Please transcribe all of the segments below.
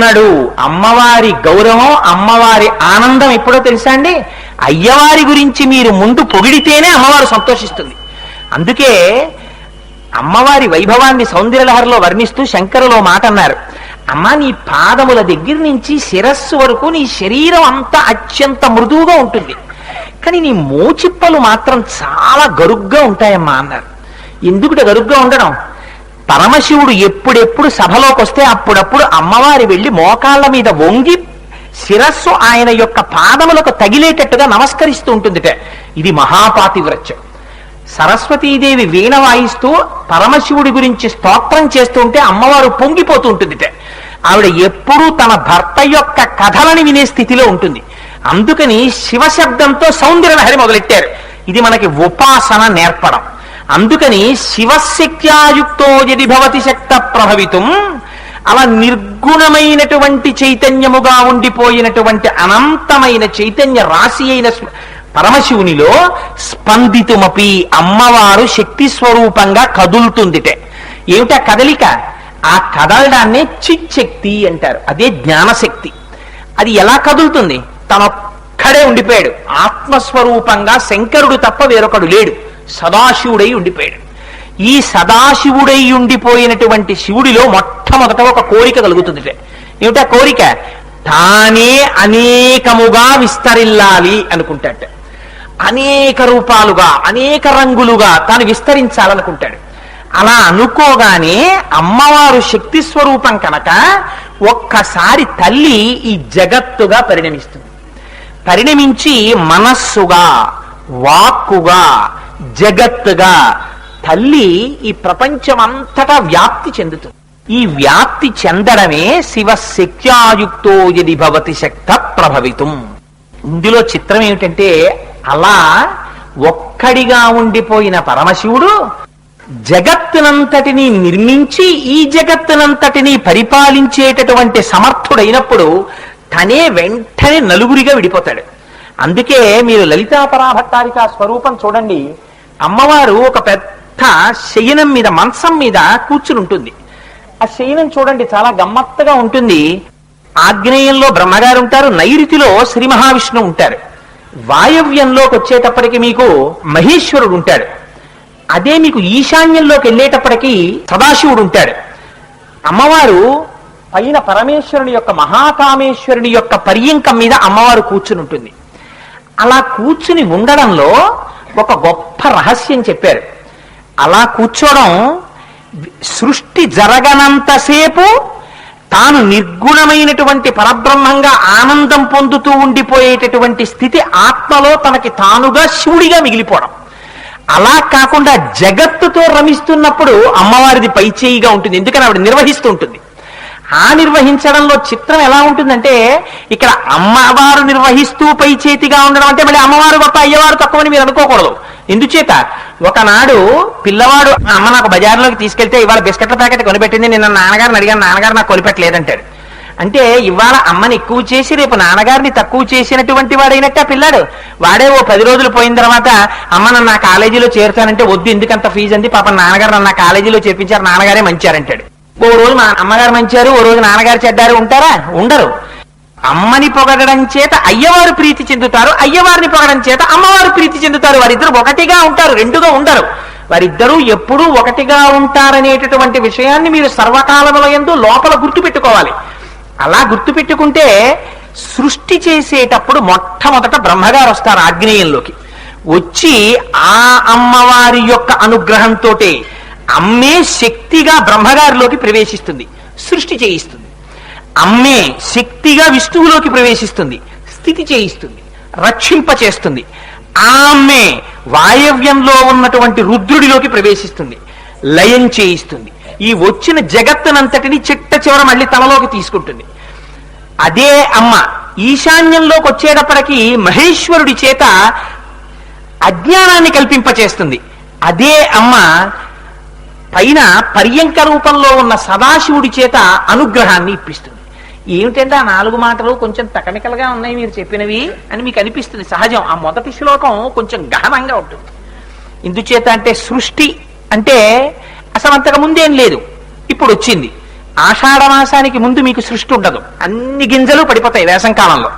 ఉన్నాడు. అమ్మవారి గౌరవం అమ్మవారి ఆనందం ఎప్పుడో తెలుసా అండి? అయ్యవారి గురించి మీరు ముందు పొగిడితేనే అమ్మవారు సంతోషిస్తుంది. అందుకే అమ్మవారి వైభవాన్ని సౌందర్యలహరిలో వర్ణిస్తూ శంకరులో మాట అన్నారు. అమ్మ నీ పాదముల దగ్గర నుంచి శిరస్సు వరకు నీ శరీరం అంతా అత్యంత మృదువుగా ఉంటుంది. కానీ నీ మోచిప్పలు మాత్రం చాలా గరుగ్గా ఉంటాయమ్మా అన్నారు. ఎందుకుట గరుగ్గా ఉండడం? పరమశివుడు ఎప్పుడెప్పుడు సభలోకి వస్తే అప్పుడప్పుడు అమ్మవారి వెళ్ళి మోకాళ్ళ మీద వంగి శిరస్సు ఆయన యొక్క పాదములకు తగిలేటట్టుగా నమస్కరిస్తూ ఉంటుందిట. ఇది మహాపాతివ్రత్యం. సరస్వతీదేవి వీణ వాయిస్తూ పరమశివుడి గురించి స్తోత్రం చేస్తూ ఉంటే అమ్మవారు పొంగిపోతూ ఉంటుందిట. ఆవిడ ఎప్పుడూ తన భర్త యొక్క కథలని వినే స్థితిలో ఉంటుంది. అందుకని శివశబ్దంతో సౌందర్యలహరి మొదలెట్టారు. ఇది మనకి ఉపాసన నేర్పడం. అందుకని శివశక్త్యాయుక్తో యది భవతి శక్త ప్రభవితం అలా నిర్గుణమైనటువంటి చైతన్యముగా ఉండిపోయినటువంటి అనంతమైన చైతన్య రాశి అయిన పరమశివునిలో స్పందితుమపి అమ్మవారు శక్తి స్వరూపంగా కదులుతుందిటే. ఏమిటా కదలిక? ఆ కదలడాన్నే చిచ్చక్తి అంటారు. అదే జ్ఞానశక్తి. అది ఎలా కదులుతుంది? తనొక్కడే ఉండిపోయాడు. ఆత్మస్వరూపంగా శంకరుడు తప్ప వేరొకడు లేడు. సదాశివుడై ఉండిపోయాడు. ఈ సదాశివుడై ఉండిపోయినటువంటి శివుడిలో మొట్టమొదట ఒక కోరిక కలుగుతుంది ఏమిటా కోరిక? తానే అనేకముగా విస్తరిల్లాలి అనుకుంటాడు. అనేక రూపాలుగా అనేక రంగులుగా తాను విస్తరించాలనుకుంటాడు. అలా అనుకోగానే అమ్మవారు శక్తి స్వరూపం కనుక ఒక్కసారి తల్లి ఈ జగత్తుగా పరిణమిస్తుంది. పరిణమించి మనస్సుగా వాక్కుగా జగత్తుగా తల్లి ఈ ప్రపంచమంతటా వ్యాప్తి చెందుతుంది. ఈ వ్యాప్తి చెందడమే శివ శక్త్యాయుక్తో యది భవతి శక్త ప్రభవితం. ఇందులో చిత్రం ఏమిటంటే అలా ఒక్కడిగా ఉండిపోయిన పరమశివుడు జగత్తునంతటిని నిర్మించి ఈ జగత్తునంతటిని పరిపాలించేటటువంటి సమర్థుడైనప్పుడు తనే వెంటనే నలుగురిగా విడిపోతాడు. అందుకే మీరు లలితాపరాభట్టారిక స్వరూపం చూడండి. అమ్మవారు ఒక పెద్ద శయనం మీద మంచం మీద కూర్చుని ఉంటుంది ఆ శయనం చూడండి చాలా గమ్మత్తగా ఉంటుంది. ఆగ్నేయంలో బ్రహ్మగారు ఉంటారు నైరుతిలో శ్రీ మహావిష్ణువు ఉంటారు. వాయవ్యంలోకి వచ్చేటప్పటికి మీకు మహేశ్వరుడు ఉంటాడు. అదే మీకు ఈశాన్యంలోకి వెళ్ళేటప్పటికి సదాశివుడు ఉంటాడు. అమ్మవారు పైన పరమేశ్వరుని యొక్క మహాకామేశ్వరుని యొక్క పర్యంకం మీద అమ్మవారు కూర్చుని ఉంటుంది అలా కూర్చుని ఉండడంలో ఒక గొప్ప రహస్యం చెప్పారు. అలా కూర్చోవడం సృష్టి జరగనంతసేపు తాను నిర్గుణమైనటువంటి పరబ్రహ్మంగా ఆనందం పొందుతూ ఉండిపోయేటటువంటి స్థితి ఆత్మలో తనకి తానుగా శివుడిగా మిగిలిపోవడం. అలా కాకుండా జగత్తుతో రమిస్తున్నప్పుడు అమ్మవారిది పైచేయిగా ఉంటుంది. ఎందుకని ఆవిడ నిర్వహిస్తూ ఉంటుంది. ఆ నిర్వహించడంలో చిత్రం ఎలా ఉంటుందంటే ఇక్కడ అమ్మవారు నిర్వహిస్తూ పై చేతిగా ఉండడం అంటే మళ్ళీ అమ్మవారు గొప్ప అయ్యవారు తక్కువని మీరు అనుకోకూడదు. ఎందుచేత ఒకనాడు పిల్లవాడు అమ్మ నాకు బజార్లోకి తీసుకెళ్తే ఇవాళ బిస్కెట్ల ప్యాకెట్ కొనిపెట్టింది నిన్న నాన్నగారిని అడిగాను నాన్నగారు నాకు కొనిపెట్టలేదంటాడు అంటే ఇవాళ అమ్మని ఎక్కువ చేసి రేపు నాన్నగారిని తక్కువ చేసినటువంటి వాడైనట్టు పిల్లాడు. వాడే ఓ పది రోజులు పోయిన తర్వాత అమ్మ నన్ను నా కాలేజీలో చేరుతానంటే వద్దు ఎందుకంత ఫీజు అంది పాప నాన్నగారు నన్ను నా కాలేజీలో చేర్పించారు నాన్నగారే మంచారంటాడు. ఓ రోజు మా అమ్మగారు మంచారు ఓ రోజు నాన్నగారు చెడ్డారు ఉంటారా? ఉండరు. అమ్మని పొగడడం చేత అయ్యవారు ప్రీతి చెందుతారు అయ్యవారిని పొగడం చేత అమ్మవారు ప్రీతి చెందుతారు. వారిద్దరు ఒకటిగా ఉంటారు రెండుగా ఉండరు. వారిద్దరూ ఎప్పుడూ ఒకటిగా ఉంటారనేటటువంటి విషయాన్ని మీరు సర్వకాలముల ఎందు లోపల గుర్తుపెట్టుకోవాలి. అలా గుర్తుపెట్టుకుంటే సృష్టి చేసేటప్పుడు మొట్టమొదట బ్రహ్మగారు వస్తారు ఆగ్నేయంలోకి. వచ్చి ఆ అమ్మవారి యొక్క అనుగ్రహంతో అమ్మే శక్తిగా బ్రహ్మగారిలోకి ప్రవేశిస్తుంది సృష్టి చేయిస్తుంది. అమ్మే శక్తిగా విష్ణువులోకి ప్రవేశిస్తుంది స్థితి చేయిస్తుంది రక్షింప చేస్తుంది. ఆమె వాయవ్యంలో ఉన్నటువంటి రుద్రుడిలోకి ప్రవేశిస్తుంది లయం చేయిస్తుంది. ఈ వచ్చిన జగత్తునంతటిని చిట్ట చివర మళ్ళీ తనలోకి తీసుకుంటుంది. అదే అమ్మ ఈశాన్యంలోకి వచ్చేటప్పటికి మహేశ్వరుడి చేత అజ్ఞానాన్ని కల్పింపచేస్తుంది. అదే అమ్మ పైన పర్యంక రూపంలో ఉన్న సదాశివుడి చేత అనుగ్రహాన్ని ఇప్పిస్తుంది. ఏమిటంటే ఆ నాలుగు మాటలు కొంచెం తకనికలుగా ఉన్నాయి మీరు చెప్పినవి అని మీకు అనిపిస్తుంది సహజం. ఆ మొదటి శ్లోకం కొంచెం గహనంగా ఉంటుంది. ఇందుచేత అంటే సృష్టి అంటే అసలు అంతకు ముందేం లేదు. ఇప్పుడు వచ్చింది. ఆషాఢ మాసానికి ముందు మీకు సృష్టి ఉండదు. అన్ని గింజలు పడిపోతాయి వేసం కాలంలో.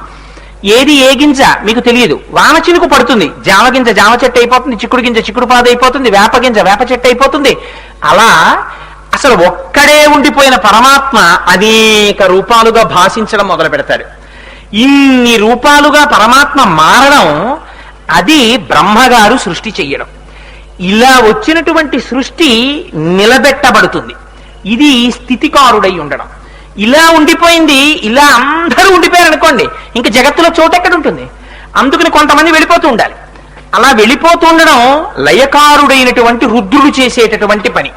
ఏది ఏ గింజ మీకు తెలియదు. వాన చినుకు పడుతుంది. జామ గింజ జామ చెట్టు అయిపోతుంది. చిక్కుడు గింజ చిక్కుడు పాదు అయిపోతుంది వేప గింజ వేప చెట్టు అయిపోతుంది. అలా అసలు ఒక్కడే ఉండిపోయిన పరమాత్మ అనేక రూపాలుగా భాషించడం మొదలు పెడతాడు. ఇన్ని రూపాలుగా పరమాత్మ మారడం అది బ్రహ్మగారు సృష్టి చెయ్యడం. ఇలా వచ్చినటువంటి సృష్టి నిలబెట్టబడుతుంది. ఇది స్థితికారుడై ఉండడం. ఇలా ఉండిపోయింది ఇలా అందరూ ఉండిపోయారు అనుకోండి ఇంకా జగత్తులో చోటు ఎక్కడ ఉంటుంది? అందుకని కొంతమంది వెళ్ళిపోతూ ఉండాలి. అలా వెళ్ళిపోతుండడం లయకారుడైనటువంటి రుద్రుడు చేసేటటువంటి పని.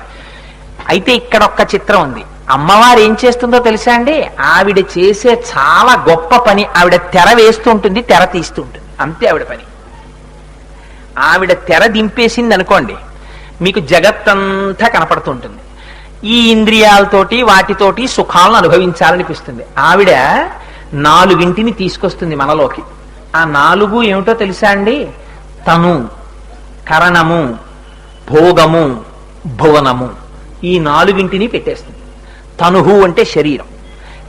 అయితే ఇక్కడ ఒక్క చిత్రం ఉంది. అమ్మవారు ఏం చేస్తుందో తెలుసా అండి? ఆవిడ చేసే చాలా గొప్ప పని. ఆవిడ తెర వేస్తుంటుంది తెర తీస్తుంటుంది. అంతే ఆవిడ పని. ఆవిడ తెర దింపేసింది అనుకోండి మీకు జగత్తంతా కనపడుతుంటుంది. ఈ ఇంద్రియాలతోటి వాటితోటి సుఖాలను అనుభవించాలనిపిస్తుంది. ఆవిడ నాలుగింటిని తీసుకొస్తుంది మనలోకి. ఆ నాలుగు ఏమిటో తెలుసా అండి? తను కరణము భోగము భువనము ఈ నాలుగింటిని పెట్టేస్తుంది. తనుహు అంటే శరీరం.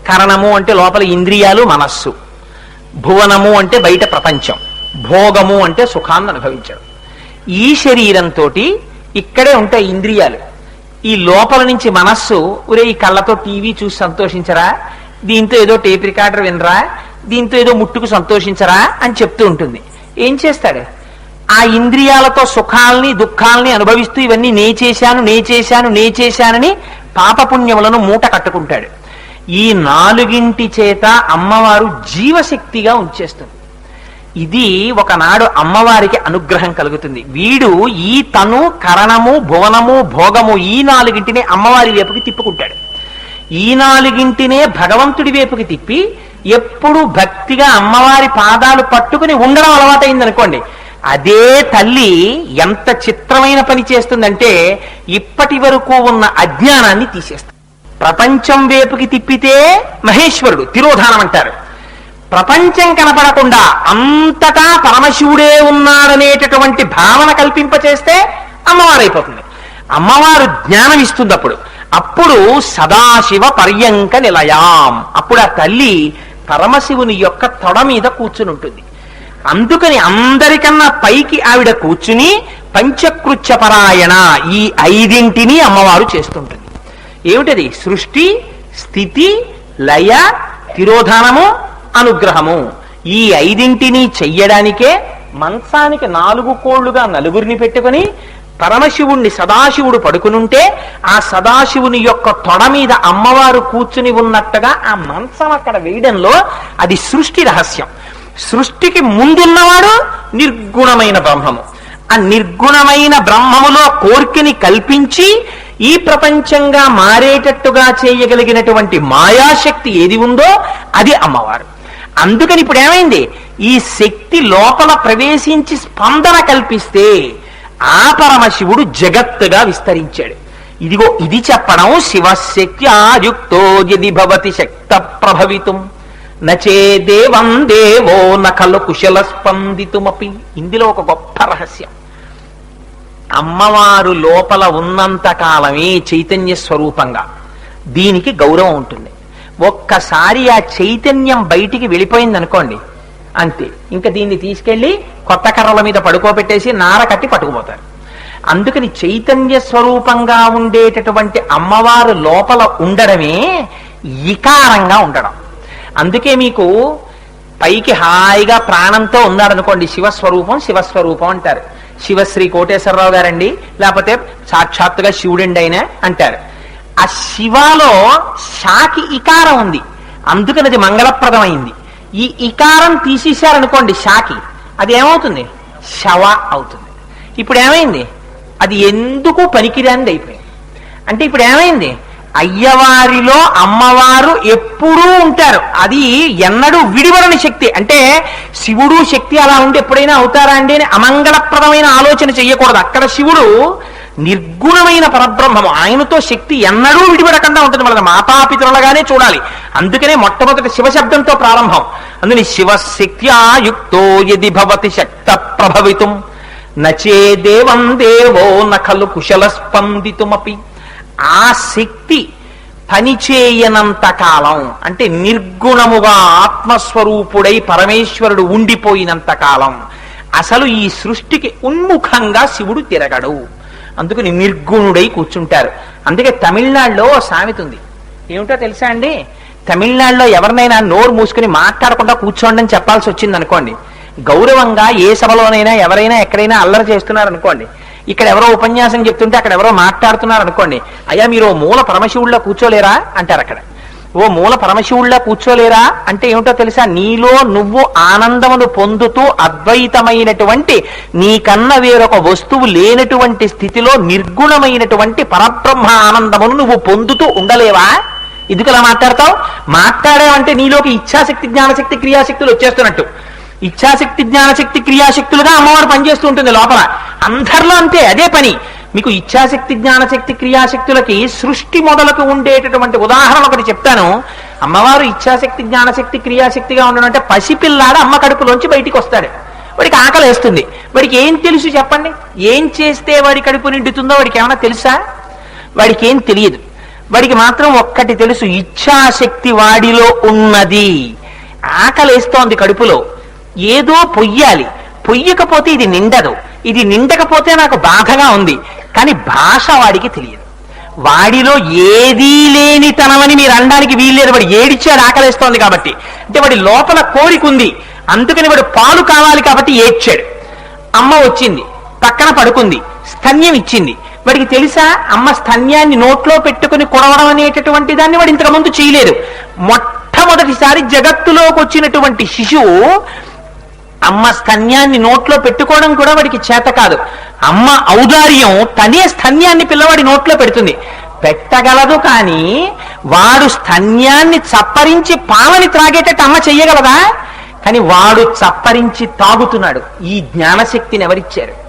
కరణము అంటే లోపల ఇంద్రియాలు మనస్సు. భువనము అంటే బయట ప్రపంచం. భోగము అంటే సుఖాన్ని అనుభవించడం. ఈ శరీరంతో ఇక్కడే ఉంటాయి ఇంద్రియాలు. ఈ లోపల నుంచి మనస్సు ఒరే ఈ కళ్ళతో టీవీ చూసి సంతోషించరా? దీంతో ఏదో టేప్ రికార్డర్ వినరా? దీంతో ఏదో ముట్టుకు సంతోషించరా? అని చెప్తూ ఉంటుంది. ఏం చేస్తాడు? ఆ ఇంద్రియాలతో సుఖాల్ని దుఃఖాల్ని అనుభవిస్తూ ఇవన్నీ నే చేశాను నే చేశాను నే చేశానని పాపపుణ్యములను మూట కట్టుకుంటాడు. ఈ నాలుగింటి చేత అమ్మవారు జీవశక్తిగా ఉంచేస్తుంది. ఇది ఒకనాడు అమ్మవారికి అనుగ్రహం కలుగుతుంది. వీడు ఈ తను కరణము భువనము భోగము ఈ నాలుగింటిని అమ్మవారి వైపుకి తిప్పుకుంటాడు. ఈ నాలుగింటినే భగవంతుడి వైపుకి తిప్పి ఎప్పుడు భక్తిగా అమ్మవారి పాదాలు పట్టుకుని ఉండడం అలవాటైంది అనుకోండి అదే తల్లి ఎంత చిత్రమైన పని చేస్తుందంటే ఇప్పటి వరకు ఉన్న అజ్ఞానాన్ని తీసేస్తుంది ప్రపంచం వైపుకి తిప్పితే మహేశ్వరుడు తిరోధానం అంటారు. ప్రపంచం కనపడకుండా అంతటా పరమశివుడే ఉన్నాడనేటటువంటి భావన కల్పింపచేస్తే అమ్మవారైపోతుంది. అమ్మవారు జ్ఞానం ఇస్తుంది అప్పుడు అప్పుడు సదాశివ పర్యంక నిలయాం. అప్పుడు ఆ తల్లి పరమశివుని యొక్క తొడ మీద కూర్చుని ఉంటుంది అందుకని అందరికన్నా పైకి ఆవిడ కూర్చుని పంచకృత్యపరాయణ ఈ ఐదింటిని అమ్మవారు చేస్తుంటుంది. ఏమిటది? సృష్టి స్థితి లయ తిరోధానము అనుగ్రహము. ఈ ఐదింటిని చెయ్యడానికే మంచానికి నాలుగు కోళ్ళుగా నలుగురిని పెట్టుకుని పరమశివుణ్ణి సదాశివుడు పడుకునుంటే ఆ సదాశివుని యొక్క తొడ మీద అమ్మవారు కూర్చుని ఉన్నట్టుగా ఆ మంచం అక్కడ వేయడంలో అది సృష్టి రహస్యం. సృష్టికి ముందున్నవాడు నిర్గుణమైన బ్రహ్మము. ఆ నిర్గుణమైన బ్రహ్మములో కోర్కెని కల్పించి ఈ ప్రపంచంగా మారేటట్టుగా చేయగలిగినటువంటి మాయాశక్తి ఏది ఉందో అది అమ్మవారు. అందుకని ఇప్పుడు ఏమైంది? ఈ శక్తి లోపల ప్రవేశించి స్పందన కల్పిస్తే ఆ పరమశివుడు జగత్తుగా విస్తరించాడు. ఇదిగో ఇది చెప్పడం శివశక్త్యాయుక్తో యది భవతి శక్త ప్రభవితం. నచే దేవం దేవో నకలు కుశల స్పందితుమపి. ఇందులో ఒక గొప్ప రహస్యం. అమ్మవారు లోపల ఉన్నంత కాలమే చైతన్య స్వరూపంగా. దీనికి గౌరవం ఉంటుంది. ఒక్కసారి ఆ చైతన్యం బయటికి వెళ్ళిపోయింది అనుకోండి అంతే. ఇంకా దీన్ని తీసుకెళ్ళి కొత్త కర్రల మీద పడుకోబెట్టేసి నార కట్టి పట్టుకుపోతారు. అందుకని చైతన్య స్వరూపంగా ఉండేటటువంటి అమ్మవారు లోపల ఉండడమే ఇకారంగా ఉండడం. అందుకే మీకు పైకి హాయిగా ప్రాణంతో ఉన్నాడనుకోండి శివస్వరూపం శివస్వరూపం అంటారు. శివశ్రీ కోటేశ్వరరావు గారండి లేకపోతే సాక్షాత్తుగా శివుడండి అయినా అంటారు. ఆ శివలో షాకి ఇకారం ఉంది. అందుకని అది మంగళప్రదమైంది. ఈ ఇకారం తీసేశారనుకోండి షాకి అది ఏమవుతుంది? శవ అవుతుంది. ఇప్పుడు ఏమైంది? అది ఎందుకు పనికిరానిది అయిపోయింది అంటే ఇప్పుడు ఏమైంది? అయ్యవారిలో అమ్మవారు ఎప్పుడూ ఉంటారు. అది ఎన్నడూ విడివరని శక్తి. అంటే శివుడు శక్తి అలా ఉండి ఎప్పుడైనా అవుతారా అండి అని అమంగళప్రదమైన ఆలోచన చేయకూడదు అక్కడ శివుడు నిర్గుణమైన పరబ్రహ్మము. ఆయనతో శక్తి ఎన్నడూ విడిపడకుండా ఉంటుంది. వాళ్ళ మాతాపితరులగానే చూడాలి. అందుకనే మొట్టమొదటి శివశబ్దంతో ప్రారంభం. అందుని శివశక్త్యాయుక్తో యది భవతి శక్త ప్రభవితం నచే దేవం దేవో నఖలు కుశల స్పందితుమపి ఆ శక్తి పని చేయనంత కాలం అంటే నిర్గుణముగా ఆత్మస్వరూపుడై పరమేశ్వరుడు ఉండిపోయినంత కాలం అసలు ఈ సృష్టికి ఉన్ముఖంగా శివుడు తిరగడు. అందుకని నిర్గుణుడై కూర్చుంటారు. అందుకే తమిళనాడులో సామెత ఉంది. ఏమిటో తెలుసా అండి? తమిళనాడులో ఎవరినైనా నోరు మూసుకుని మాట్లాడకుండా కూర్చోండి అని చెప్పాల్సి వచ్చింది అనుకోండి గౌరవంగా ఏ సభలోనైనా ఎవరైనా ఎక్కడైనా అల్లరి చేస్తున్నారు అనుకోండి ఇక్కడ ఎవరో ఉపన్యాసం చెప్తుంటే అక్కడ ఎవరో మాట్లాడుతున్నారు అనుకోండి అయ్యా మీరు ఓ మూల పరమశివుళ్ళ కూర్చోలేరా? అంటారు అక్కడ. ఓ మూల పరమశివుళ్ళ కూర్చోలేరా? అంటే ఏమిటో తెలుసా? నీలో నువ్వు ఆనందమును పొందుతూ అద్వైతమైనటువంటి నీకన్న వేరొక వస్తువు లేనటువంటి స్థితిలో నిర్గుణమైనటువంటి పరబ్రహ్మ ఆనందమును నువ్వు పొందుతూ ఉండలేవా? ఎందుకు అలా మాట్లాడతావు? మాట్లాడావంటే నీలోకి ఇచ్ఛాశక్తి జ్ఞానశక్తి క్రియాశక్తులు వచ్చేస్తున్నట్టు. ఇచ్ఛాశక్తి జ్ఞానశక్తి క్రియాశక్తులుగా అమ్మవారు పనిచేస్తూ ఉంటుంది లోపల. అందరిలో అంతే అదే పని. మీకు ఇచ్ఛాశక్తి జ్ఞానశక్తి క్రియాశక్తులకి సృష్టి మొదలకు ఉండేటటువంటి ఉదాహరణ ఒకటి చెప్తాను. అమ్మవారు ఇచ్ఛాశక్తి జ్ఞానశక్తి క్రియాశక్తిగా ఉండడం అంటే పసిపిల్లాడు అమ్మ కడుపులోంచి బయటికి వస్తాడు. వాడికి ఆకలి వేస్తుంది వాడికి ఏం తెలుసు చెప్పండి? ఏం చేస్తే వాడి కడుపు నిండుతుందో వాడికి ఏమైనా తెలుసా? వాడికి ఏం తెలియదు. వాడికి మాత్రం ఒక్కటి తెలుసు ఇచ్ఛాశక్తి వాడిలో ఉన్నది. ఆకలేస్తోంది కడుపులో. ఏదో పొయ్యాలి. పొయ్యకపోతే ఇది నిండదు. ఇది నిండకపోతే నాకు బాధగా ఉంది. కానీ భాష వాడికి తెలియదు. వాడిలో ఏదీ లేనితనమని మీరు అనడానికి వీల్లేదు. వాడు ఏడిచాడు ఆకలిస్తోంది కాబట్టి. అంటే వాడి లోపల కోరిక ఉంది. అందుకని వాడు పాలు కావాలి కాబట్టి ఏడ్చాడు. అమ్మ వచ్చింది. పక్కన పడుకుంది. స్తన్యం ఇచ్చింది. వాడికి తెలుసా? అమ్మ స్తన్యాన్ని నోట్లో పెట్టుకుని కొడవడం అనేటటువంటి దాన్ని వాడు ఇంతకుముందు చేయలేదు. మొట్టమొదటిసారి జగత్తులోకి వచ్చినటువంటి శిశువు అమ్మ స్తన్యాన్ని నోట్లో పెట్టుకోవడం కూడా వాడికి చేత కాదు. అమ్మ ఔదార్యం తనే స్తన్యాన్ని పిల్లవాడి నోట్లో పెడుతుంది. పెట్టగలదు కానీ వాడు స్తన్యాన్ని చప్పరించి పాలని త్రాగేటట్టు అమ్మ చెయ్యగలదా? కానీ వాడు చప్పరించి తాగుతున్నాడు. ఈ జ్ఞానశక్తిని ఎవరిచ్చారు?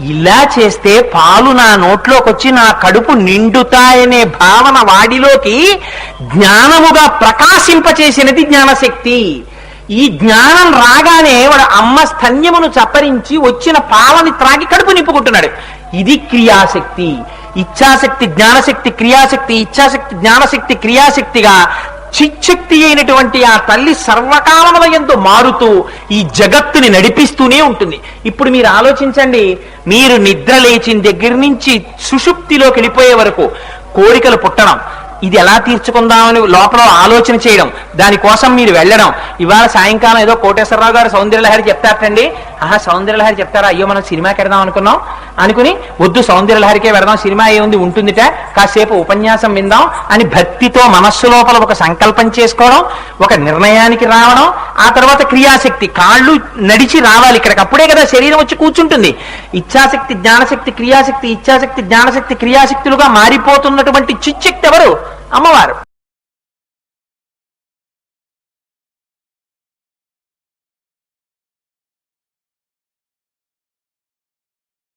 ఇలా చేస్తే పాలు నా నోట్లోకి వచ్చి నా కడుపు నిండుతాయనే భావన వాడిలోకి జ్ఞానముగా ప్రకాశింపచేసినది జ్ఞానశక్తి. ఈ జ్ఞానం రాగానే వాడు అమ్మ స్తన్యమును చప్పరించి వచ్చిన పాలని త్రాగి కడుపు నింపుకుంటున్నాడు. ఇది క్రియాశక్తి. ఇచ్ఛాశక్తి జ్ఞానశక్తి క్రియాశక్తి ఇచ్ఛాశక్తి జ్ఞానశక్తి క్రియాశక్తిగా చిచ్చక్తి అయినటువంటి ఆ తల్లి సర్వకాలముల ఎందు మారుతూ ఈ జగత్తుని నడిపిస్తూనే ఉంటుంది. ఇప్పుడు మీరు ఆలోచించండి మీరు నిద్ర లేచిన దగ్గర నుంచి సుషుప్తిలోకి వెళ్ళిపోయే వరకు కోరికలు పుట్టడం ఇది ఎలా తీర్చుకుందామని లోపల ఆలోచన చేయడం. దానికోసం మీరు వెళ్ళడం. ఇవాళ సాయంకాలం ఏదో కోటేశ్వరరావు గారు సౌందర్యలహరి చెప్తారటండి. ఆహా సౌందర్యలహరి చెప్తారా? అయ్యో మనం సినిమాకి వెడదాం అనుకున్నాం. అనుకుని వద్దు సౌందర్యలహరికే వెడదాం సినిమా ఏముంది ఉంటుందిట. కాసేపు ఉపన్యాసం విందాం అని భక్తితో మనస్సు లోపల ఒక సంకల్పం చేసుకోవడం ఒక నిర్ణయానికి రావడం ఆ తర్వాత క్రియాశక్తి కాళ్ళు నడిచి రావాలి ఇక్కడికి. అప్పుడే కదా శరీరం వచ్చి కూర్చుంటుంది. ఇచ్ఛాశక్తి జ్ఞానశక్తి క్రియాశక్తి ఇచ్ఛాశక్తి జ్ఞానశక్తి క్రియాశక్తులుగా మారిపోతున్నటువంటి చిచ్చక్తి ఎవరు? అమ్మవారు.